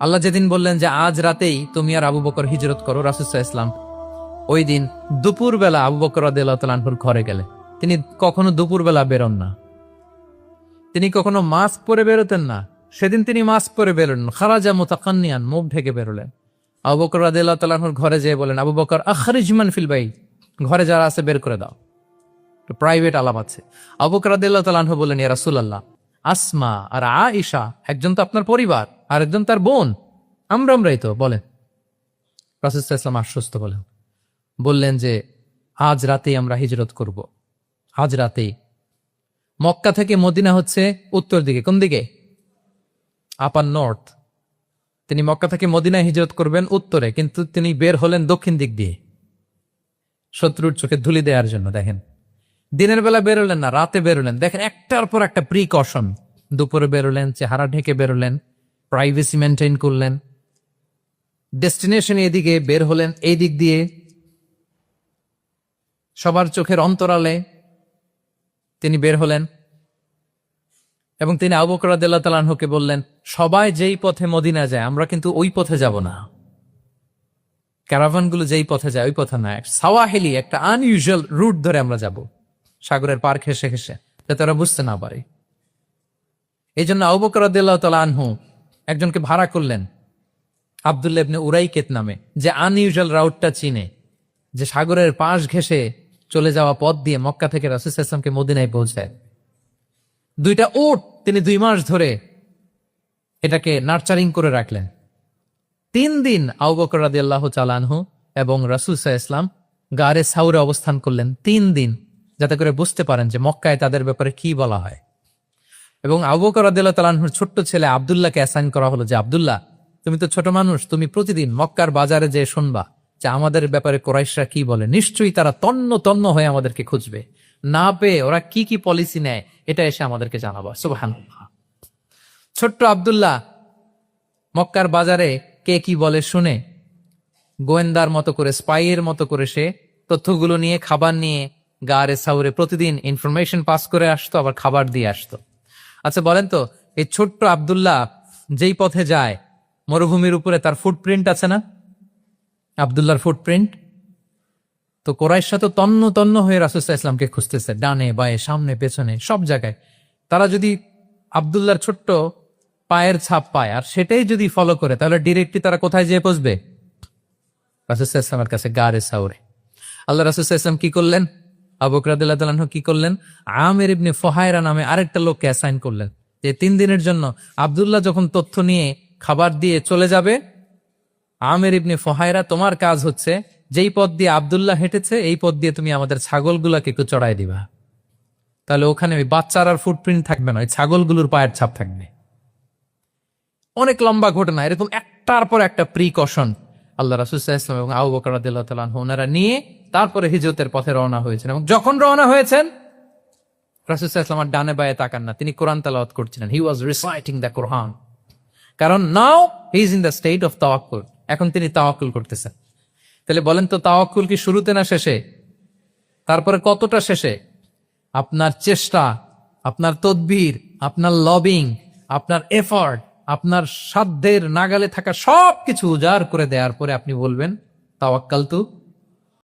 আল্লাহ যেদিন বললেন যে, আজ রাতেই তুমি আর আবু বকর হিজরত করো রাসুসাহ ইসলাম ওই দিন দুপুর বেলা আবু বকর আদিল্লাহর ঘরে গেলে তিনি কখনো দুপুর বেলা বেরোন না। তিনি কখনো মাস্ক পরে বেরোতেন না। সেদিন তিনি মাস্ক পরে বেরোলেন। খারাজা মোতাকান্নিয়ান মুখ ঢেকে বেরোলেন। আবু বকর আদিল্লাহ তালাহুর ঘরে যেয়ে বলেন আবু বকর আখরিজমান ফিল ভাই ঘরে যারা আছে বের করে দাও। প্রাইভেট আলাপ আছে। আবু বকর আদিল্লাহ তালাহু বলেন ইয়া রাসূলুল্লাহ, আসমা আর আয়েশা একজন তো আপনার পরিবার। আর একজন তার বোন। আমরা আমরাই তো, বলেন। রাসুল ইসলাম আশ্বস্ত বলেন, বললেন যে, আজ রাতেই আমরা হিজরত করব। আজ রাতেই। মক্কা থেকে মদিনা হচ্ছে উত্তর দিকে, কোন দিকে? Upper north. তিনি মক্কা থেকে মদিনা হিজরত করবেন উত্তরে, কিন্তু তিনি বের হলেন দক্ষিণ দিক দিয়ে। শত্রুর চোখে ধুলি দেওয়ার জন্য, দেখেন। দিনের বেলা বেরোলেন না, রাতে বেরোলেন দেখেন, একটার পর একটা প্রিকশন দুপুরে বেরোলেন চেহারা ঢেকে বেরোলেন প্রাইভেসি মেনটেন করলেন। ডেস্টিনেশন এদিকে বের হলেন এই দিক দিয়ে সবার চোখের অন্তরালে তিনি বের হলেন এবং তিনি আবু বকরাদিল্লাহ তালানহকে বললেন, সবাই যেই পথে মদিনা যায়, আমরা কিন্তু ওই পথে যাব না। ক্যারাভানগুলো যেই পথে যায়, ওই পথে না সাওয়াহেলি একটা আনইউজুয়াল রুট ধরে আমরা যাব। সাগরের পার ঘেসে ঘেসে যাতে ওরা বুঝতে না পারে। এই জন্য আবু বকরাদিল্লাহ তালা আনহু একজনকে ভাড়া করলেন আবদুল্লাহ ইবনে উরাইকেত নামে, যে আনইউজুয়াল রাউটটা চিনে, যে সাগরের পাশ ঘেসে চলে যাওয়া পথ দিয়ে মক্কা থেকে রাসুল ইসলামকে মদিনায় পৌঁছায়। দুইটা ওট তিনি দুই মাস ধরে এটাকে নার্চারিং করে রাখলেন। তিন দিন আউবকর রাদি আল্লাহ চালানহু এবং রাসুল সাহা ইসলাম গারে সাউরে অবস্থান করলেন। তিন দিন, যাতে করে বুঝতে পারেন যে মক্কায় তাদের ব্যাপারে কি বলা হয়। এবং আবুবকর রাদিল্লাহ তালানহুর ছোট্ট ছেলে আবদুল্লাহকে অ্যাসাইন করা হলো যে, আবদুল্লাহ, তুমি তো ছোট মানুষ, তুমি প্রতিদিন মক্কার বাজারে যে শুনবা যে আমাদের ব্যাপারে কোরাইশরা কি বলে। নিশ্চয়ই তারা তন্ন তন্ন হয়ে আমাদেরকে খুঁজবে। না পেয়ে ওরা কি কি পলিসি নেয়, এটা এসে আমাদেরকে জানাবা। সুবাহান ছোট্ট আবদুল্লাহ, মক্কার বাজারে কে কি বলে শুনে গোয়েন্দার মতো করে, স্পাইয়ের মতো করে সে তথ্যগুলো নিয়ে, খাবার নিয়ে গারে সাউরে প্রতিদিন ইনফরমেশন পাস করে আসতো, আবার খাবার দিয়ে আসতো। আচ্ছা বলেন তো, এই ছোট্ট আবদুল্লাহ যেই পথে যায়, মরুভূমির উপরে তার ফুটপ্রিন্ট আছে না? আবদুল্লাহর ফুটপ্রিন্ট তো কোরাইশা তো তন্ন তন্ন হয়ে রাসুসা ইসলামকে খুঁজতেছে, ডানে, বায়ে, সামনে, পেছনে, সব জায়গায়। তারা যদি আবদুল্লাহর ছোট্ট পায়ের ছাপ পায়, আর সেটাই যদি ফলো করে, তাহলে ডিরেক্টলি তারা কোথায় যেয়ে পৌঁছবে? রাসুসা ইসলামের কাছে গারে সাউরে। আল্লাহ রাসুসা ইসলাম কি করলেন? তালাহ কি করলেন? আমের ইবনে ফহায়রা নামে আরেকটা লোককে অ্যাসাইন করলেন। যে তিন দিনের জন্য আবদুল্লাহ যখন তথ্য নিয়ে খাবার দিয়ে চলে যাবে, আমের ইবনে ফহায়রা তোমার কাজ হচ্ছে যেই পথ দিয়ে আবদুল্লাহ হেঁটেছে, এই পথ দিয়ে তুমি আমাদের ছাগলগুলাকে একটু চড়াই দিবা। তাহলে ওখানে ওই বাচ্চার আর ফুটপ্রিন্ট থাকবে না, ওই ছাগলগুলোর পায়ের ছাপ থাকবে। অনেক লম্বা ঘটনা, এরকম একটার পর একটা প্রিকশন আল্লাহ রাসুসাল্লাম এবং আবু বকর রাদিয়াল্লাহু ওনারা নিয়ে তারপরে হিজরতের পথে রওনা হয়েছেন এবং যখন রওনা হয়েছেন রাসুসাল্লাম আর ডানে বায়ে তাকান না। তিনি কোরআন তালাওয়াত করছিলেন। হি ওয়াজ রিসাইটিং দ্য কোরআন কারণ now he is in the state of তাওয়াক্কুল। এখন তিনি তাওয়াক্কুল করতেছেন। তাহলে বলেন তো, তাওয়াক্কুল কি শুরুতে না শেষে? তারপরে কতটা শেষে? আপনার চেষ্টা, আপনার তদবির, আপনার লবিং আপনার এফার্ট আপনার সাধ্যের নাগালে থাকা সব কিছু উজাড় করে দেওয়ার পরে আপনি বলবেন তাওয়াক্কাল তু